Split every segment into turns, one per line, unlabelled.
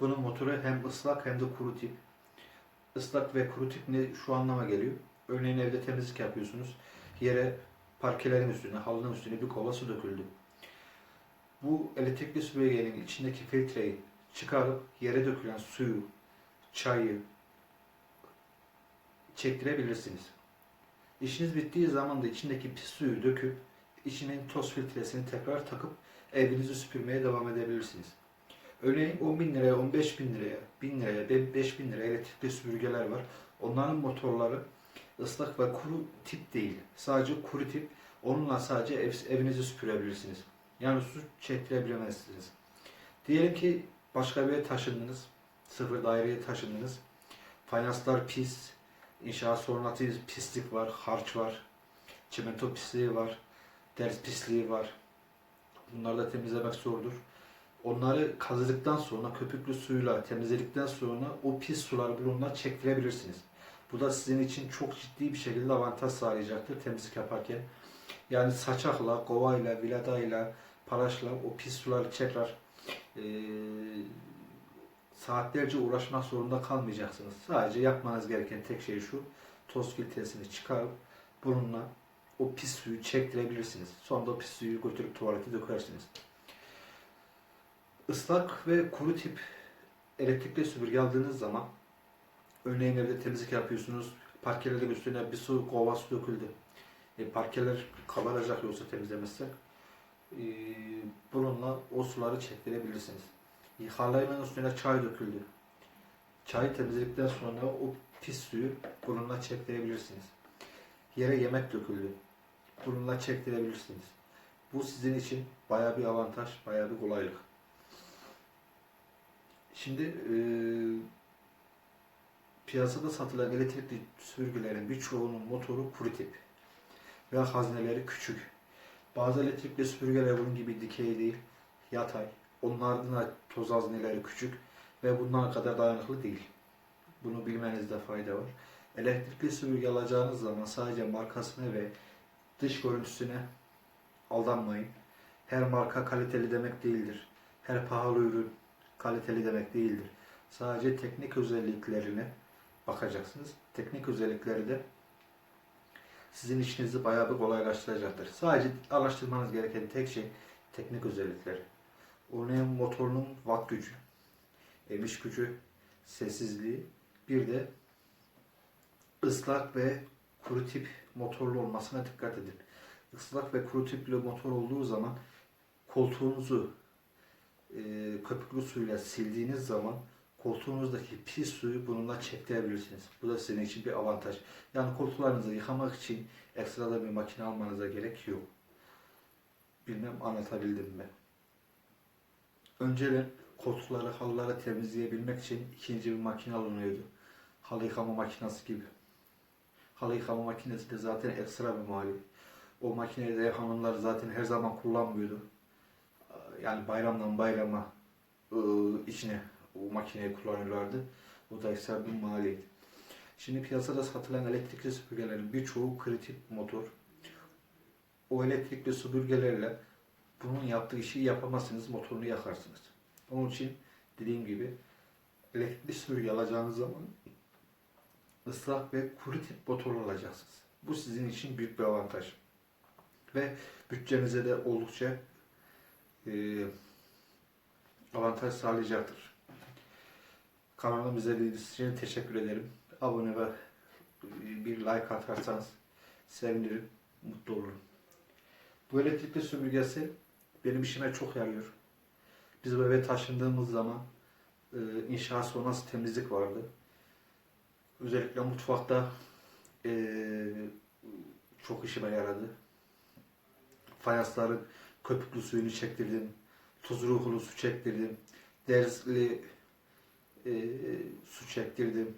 Bunun motoru hem ıslak hem de kuru tip. Islak ve kuru tip ne şu anlama geliyor. Örneğin evde temizlik yapıyorsunuz. Yere parkelerin üstüne, halının üstüne bir kova su döküldü. Bu elektrikli süpürgenin içindeki filtreyi çıkarıp yere dökülen suyu, çayı çektirebilirsiniz. İşiniz bittiği zaman da içindeki pis suyu döküp içinin toz filtresini tekrar takıp evinizi süpürmeye devam edebilirsiniz. Örneğin 10 bin liraya, 15 bin liraya, 1000 liraya, 5 bin liraya elektrikli süpürgeler var. Onların motorları ıslak ve kuru tip değil. Sadece kuru tip. Onunla sadece ev, evinizi süpürebilirsiniz. Yani su çektirebilemezsiniz. Diyelim ki başka bir yere taşındınız. Sıfır daireye taşındınız. Fayanslar pis. İnşaat sorunatı pislik var, harç var. Çimento pisliği var. Ders pisliği var. Bunları da temizlemek zordur. Onları kazıdıktan sonra köpüklü suyla temizledikten sonra o pis suları bununla çektirebilirsiniz. Bu da sizin için çok ciddi bir şekilde avantaj sağlayacaktır temizlik yaparken. Yani saçakla, kovayla, viladayla, paraşla o pis suları tekrar eee, saatlerce uğraşmak zorunda kalmayacaksınız. Sadece yapmanız gereken tek şey şu. Toz filtresini çıkarıp bununla o pis suyu çektirebilirsiniz. Sonra o pis suyu götürüp tuvalete dökersiniz. Islak ve kuru tip elektrikli süpürge aldığınız zaman örneğin evde temizlik yapıyorsunuz. Parkelerin üstüne bir su kova su döküldü. E, parkeler kabaracak yoksa temizlemezsek. E, bununla o suları çektirebilirsiniz. E, halayın üstüne çay döküldü. Çayı temizledikten sonra o pis suyu bununla çektirebilirsiniz. Yere yemek döküldü. Bununla çektirebilirsiniz. Bu sizin için baya bir avantaj, baya bir kolaylık. Şimdi e, piyasada satılan elektrikli süpürgelerin birçoğunun motoru kuru tip ve hazneleri küçük. Bazı elektrikli süpürgeler bunun gibi dikey değil, yatay. Onların da toz hazneleri küçük ve bunlar kadar dayanıklı değil. Bunu bilmenizde fayda var. Elektrikli süpürge alacağınız zaman sadece markasına ve dış görüntüsüne aldanmayın. Her marka kaliteli demek değildir. Her pahalı ürün kaliteli demek değildir. Sadece teknik özelliklerine bakacaksınız. Teknik özellikleri de sizin işinizi bayağı bir kolaylaştıracaktır. Sadece araştırmanız gereken tek şey teknik özellikleri. Örneğin motorunun watt gücü, emiş gücü, sessizliği, bir de ıslak ve kuru tip motorlu olmasına dikkat edin. Islak ve kuru tipli motor olduğu zaman koltuğunuzu e, köpüklü suyla sildiğiniz zaman koltuğunuzdaki pis suyu bununla çektirebilirsiniz. Bu da sizin için bir avantaj. Yani koltuklarınızı yıkamak için ekstra bir makine almanıza gerek yok. Bilmem anlatabildim mi? Önceden koltukları, halıları temizleyebilmek için ikinci bir makine alınıyordu. Halı yıkama makinesi gibi. Halı yıkama makinesi de zaten ekstra bir maliyet. O makineyi de hanımlar zaten her zaman kullanmıyordu. Yani bayramdan bayrama ıı, içine o makineyi kullanıyorlardı. O da ekstra bir maliyet. Şimdi piyasada satılan elektrikli süpürgelerin birçoğu kritik motor. O elektrikli süpürgelerle bunun yaptığı işi yapamazsınız, motorunu yakarsınız. Onun için dediğim gibi elektrikli süpürge alacağınız zaman ıslak ve kuru tip motor alacaksınız. Bu sizin için büyük bir avantaj. Ve bütçenize de oldukça avantaj sağlayacaktır. Kanalımı izlediğiniz için teşekkür ederim. Abone ve bir like atarsanız sevinirim, mutlu olurum. Bu elektrikli süpürgesi benim işime çok yarıyor. Biz eve taşındığımız zaman e, inşaat sonrası temizlik vardı. Özellikle mutfakta e, çok işime yaradı. Fayansların köpüklü suyunu çektirdim. Tuz ruhlu su çektirdim. Dersli e, su çektirdim.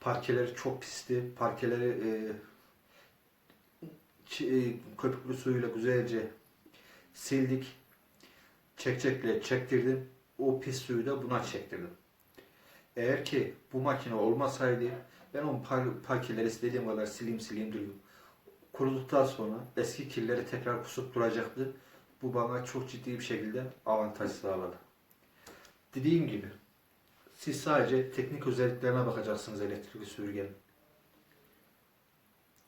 Parkeler çok pisti. Parkeleri e, e, köpüklü suyla güzelce sildik. Çekçekle çektirdim. O pis suyu da buna çektirdim. Eğer ki bu makine olmasaydı ben o par- parkeleri istediğim kadar sileyim sileyim duruyor. Kuruduktan sonra eski kirleri tekrar kusup duracaktı. Bu bana çok ciddi bir şekilde avantaj sağladı. Dediğim gibi Siz sadece teknik özelliklerine bakacaksınız elektrikli süpürgenin.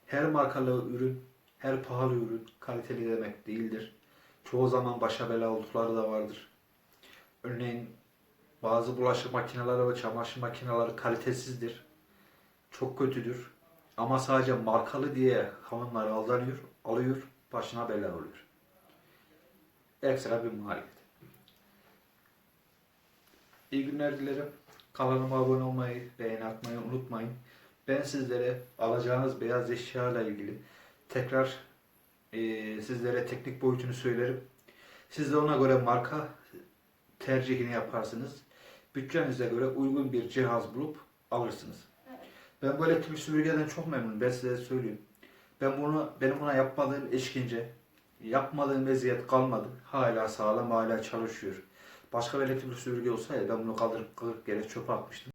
Her markalı ürün, her pahalı ürün kaliteli demek değildir. Çoğu zaman başa bela oldukları da vardır. Örneğin bazı bulaşık makineleri ve çamaşır makineleri kalitesizdir. Çok kötüdür. Ama sadece markalı diye hanımlar aldanıyor, alıyor, başına bela oluyor. Ekstra bir maliyet. İyi günler dilerim. Kanalıma abone olmayı, beğeni atmayı unutmayın. Ben sizlere alacağınız beyaz eşya ile ilgili tekrar eee, sizlere teknik boyutunu söylerim. Siz de ona göre marka tercihini yaparsınız. Bütçenize göre uygun bir cihaz bulup alırsınız. Ben bu elektrik süpürgeden çok memnunum. Ben size söyleyeyim. Ben bunu benim buna yapmadığım eşkince, yapmadığım eziyet kalmadı. Hala sağlam, hala çalışıyor. Başka bir elektrik süpürge olsaydı ben bunu kaldırıp kırıp geri çöpe atmıştım.